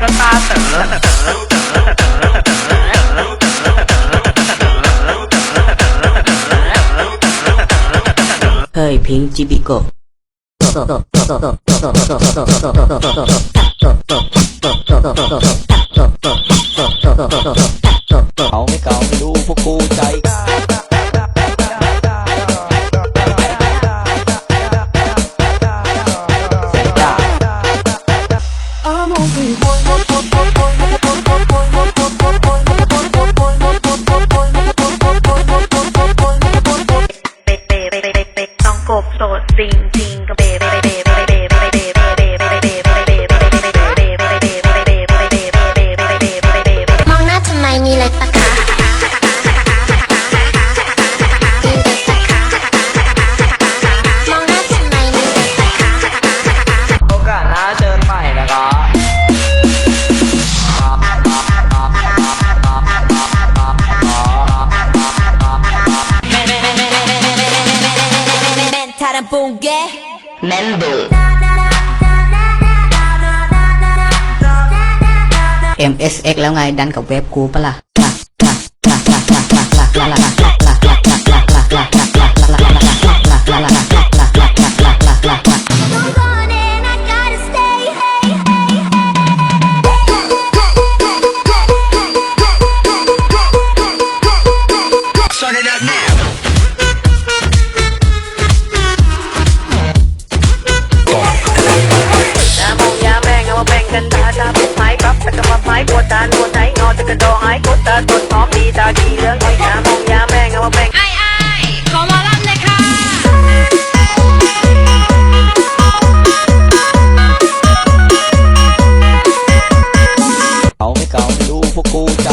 ก็ตาเต๋อเต๋อเต๋อเต๋อเต๋อเฮ้ยพิงจิบิโกเขาไม่เก่าไม่รู้พวกกูใจ MSX แล้วไงดันกับเว็บกูปะล่ะ ตาปวดใจงอจะกระโดงไอ้กดตาตดหอมดีตาดีเรื่องไอ้ยามองยาแม่งเอามาแบ่ะเขาไม่เก่าไม่รู้พวกกูใจ